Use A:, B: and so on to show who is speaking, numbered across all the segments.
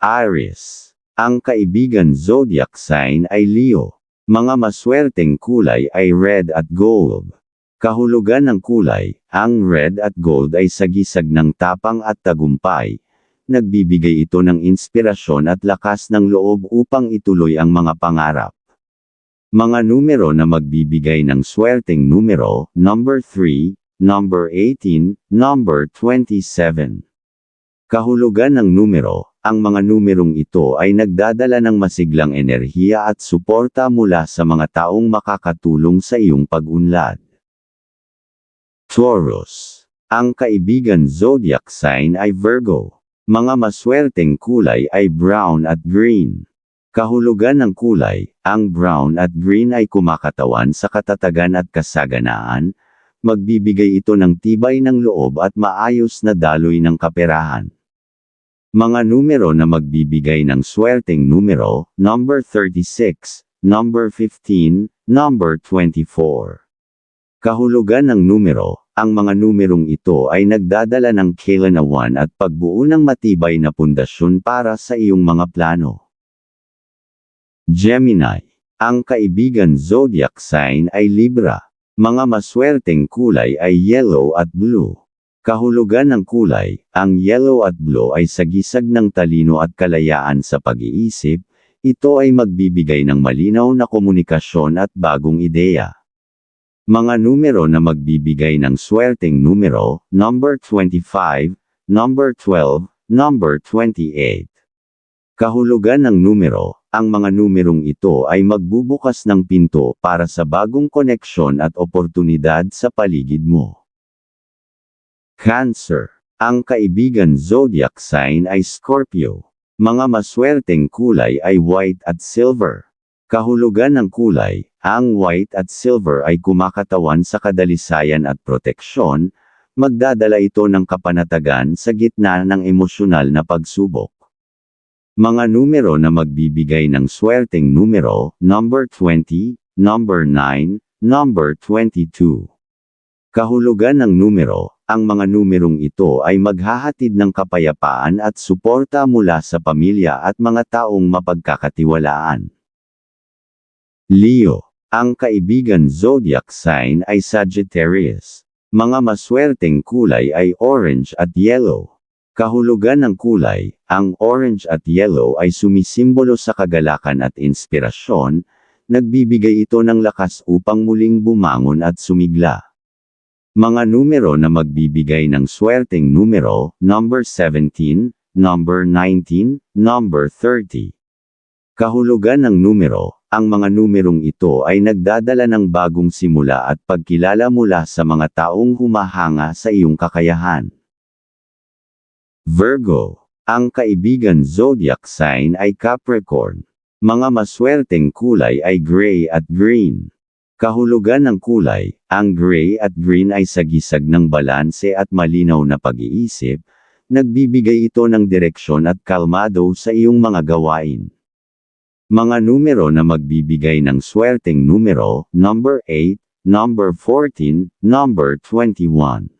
A: Aries. Ang kaibigan zodiac sign ay Leo. Mga maswerteng kulay ay red at gold. Kahulugan ng kulay, ang red at gold ay sagisag ng tapang at tagumpay. Nagbibigay ito ng inspirasyon at lakas ng loob upang ituloy ang mga pangarap. Mga numero na magbibigay ng swerteng numero, number 3, number 18, number 27. Kahulugan ng numero, ang mga numerong ito ay nagdadala ng masiglang enerhiya at suporta mula sa mga taong makakatulong sa iyong pag-unlad. Taurus. Ang kaibigan zodiac sign ay Virgo. Mga maswerteng kulay ay brown at green. Kahulugan ng kulay, ang brown at green ay kumakatawan sa katatagan at kasaganaan, magbibigay ito ng tibay ng loob at maayos na daloy ng kaperahan. Mga numero na magbibigay ng swerteng numero, number 36, number 15, number 24. Kahulugan ng numero, ang mga numerong ito ay nagdadala ng kailanawan at pagbuo ng matibay na pundasyon para sa iyong mga plano. Gemini. Ang kaibigan zodiac sign ay Libra. Mga maswerteng kulay ay yellow at blue. Kahulugan ng kulay, ang yellow at blue ay sagisag ng talino at kalayaan sa pag-iisip, ito ay magbibigay ng malinaw na komunikasyon at bagong ideya. Mga numero na magbibigay ng swerteng numero, number 25, number 12, number 28. Kahulugan ng numero, ang mga numerong ito ay magbubukas ng pinto para sa bagong koneksyon at oportunidad sa paligid mo. Cancer. Ang kaibigan zodiac sign ay Scorpio. Mga maswerteng kulay ay white at silver. Kahulugan ng kulay, ang white at silver ay kumakatawan sa kadalisayan at proteksyon, magdadala ito ng kapanatagan sa gitna ng emosyonal na pagsubok. Mga numero na magbibigay ng swerteng numero, number 20, number 9, number 22. Kahulugan ng numero, ang mga numerong ito ay maghahatid ng kapayapaan at suporta mula sa pamilya at mga taong mapagkakatiwalaan. Leo. Ang kaibigan zodiac sign ay Sagittarius. Mga maswerteng kulay ay orange at yellow. Kahulugan ng kulay, ang orange at yellow ay sumisimbolo sa kagalakan at inspirasyon, nagbibigay ito ng lakas upang muling bumangon at sumigla. Mga numero na magbibigay ng swerteng numero, number 17, number 19, number 30. Kahulugan ng numero, ang mga numerong ito ay nagdadala ng bagong simula at pagkilala mula sa mga taong humahanga sa iyong kakayahan. Virgo. Ang kaibigan zodiac sign ay Capricorn. Mga maswerteng kulay ay gray at green. Kahulugan ng kulay, ang gray at green ay sagisag ng balanse at malinaw na pag-iisip, nagbibigay ito ng direksyon at kalmado sa iyong mga gawain. Mga numero na magbibigay ng swerteng numero, number 8, number 14, number 21.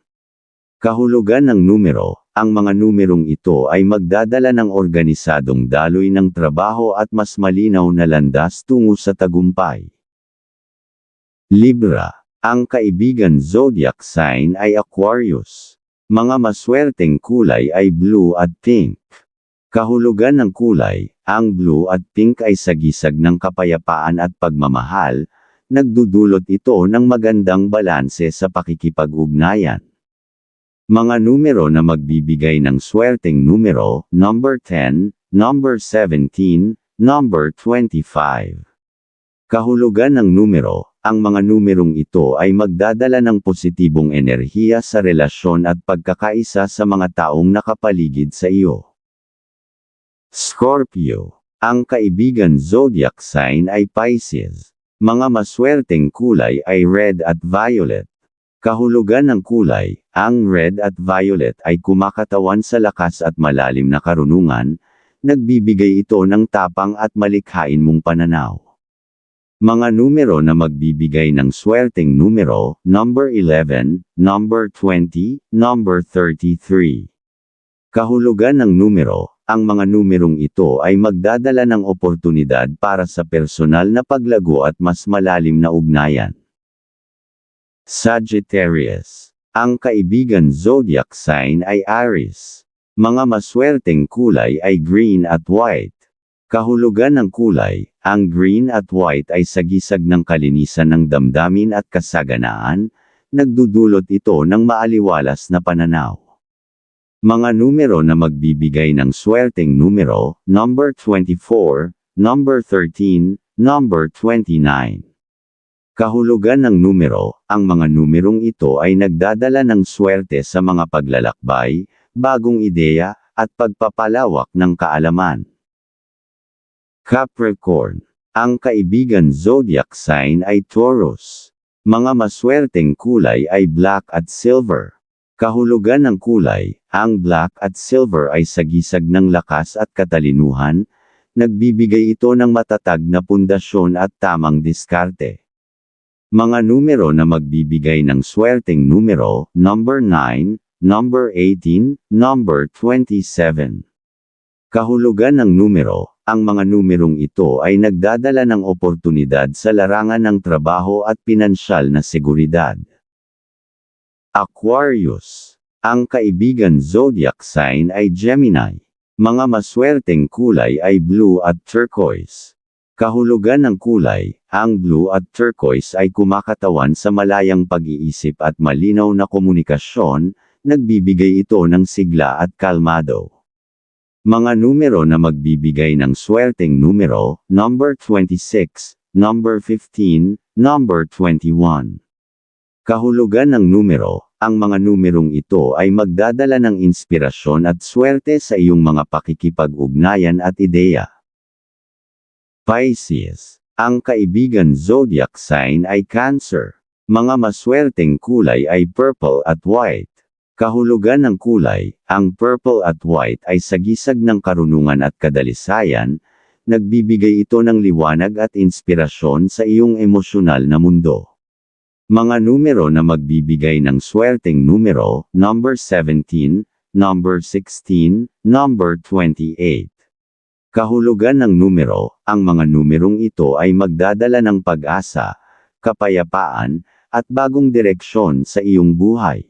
A: Kahulugan ng numero, ang mga numerong ito ay magdadala ng organisadong daloy ng trabaho at mas malinaw na landas tungo sa tagumpay. Libra. Ang kaibigan zodiac sign ay Aquarius. Mga maswerteng kulay ay blue at pink. Kahulugan ng kulay, ang blue at pink ay sagisag ng kapayapaan at pagmamahal, nagdudulot ito ng magandang balanse sa pakikipag-ugnayan. Mga numero na magbibigay ng swerteng numero, number 10, number 17, number 25. Kahulugan ng numero, ang mga numerong ito ay magdadala ng positibong enerhiya sa relasyon at pagkakaisa sa mga taong nakapaligid sa iyo. Scorpio. Ang kaibigan zodiac sign ay Pisces. Mga maswerteng kulay ay red at violet. Kahulugan ng kulay, ang red at violet ay kumakatawan sa lakas at malalim na karunungan, nagbibigay ito ng tapang at malikhain mong pananaw. Mga numero na magbibigay ng swerteng numero, number 11, number 20, number 33. Kahulugan ng numero, ang mga numerong ito ay magdadala ng oportunidad para sa personal na paglago at mas malalim na ugnayan. Sagittarius. Ang kaibigan zodiac sign ay Aries. Mga maswerteng kulay ay green at white. Kahulugan ng kulay, ang green at white ay sagisag ng kalinisan ng damdamin at kasaganaan, nagdudulot ito ng maaliwalas na pananaw. Mga numero na magbibigay ng swerteng numero, number 24, number 13, number 29. Kahulugan ng numero, ang mga numerong ito ay nagdadala ng swerte sa mga paglalakbay, bagong ideya, at pagpapalawak ng kaalaman. Capricorn. Ang kaibigan zodiac sign ay Taurus. Mga maswerteng kulay ay black at silver. Kahulugan ng kulay, ang black at silver ay sagisag ng lakas at katalinuhan, nagbibigay ito ng matatag na pundasyon at tamang diskarte. Mga numero na magbibigay ng swerteng numero, number 9, number 18, number 27. Kahulugan ng numero, ang mga numerong ito ay nagdadala ng oportunidad sa larangan ng trabaho at pinansyal na seguridad. Aquarius. Ang kaibigan zodiac sign ay Gemini. Mga maswerteng kulay ay blue at turquoise. Kahulugan ng kulay, ang blue at turquoise ay kumakatawan sa malayang pag-iisip at malinaw na komunikasyon, nagbibigay ito ng sigla at kalmado. Mga numero na magbibigay ng swerteng numero, number 26, number 15, number 21. Kahulugan ng numero, ang mga numerong ito ay magdadala ng inspirasyon at swerte sa iyong mga pakikipag-ugnayan at ideya. Pisces. Ang kaibigan zodiac sign ay Cancer. Mga maswerteng kulay ay purple at white. Kahulugan ng kulay, ang purple at white ay sagisag ng karunungan at kadalisayan, nagbibigay ito ng liwanag at inspirasyon sa iyong emosyonal na mundo. Mga numero na magbibigay ng swerteng numero, number 17, number 16, number 28. Kahulugan ng numero, ang mga numerong ito ay magdadala ng pag-asa, kapayapaan, at bagong direksyon sa iyong buhay.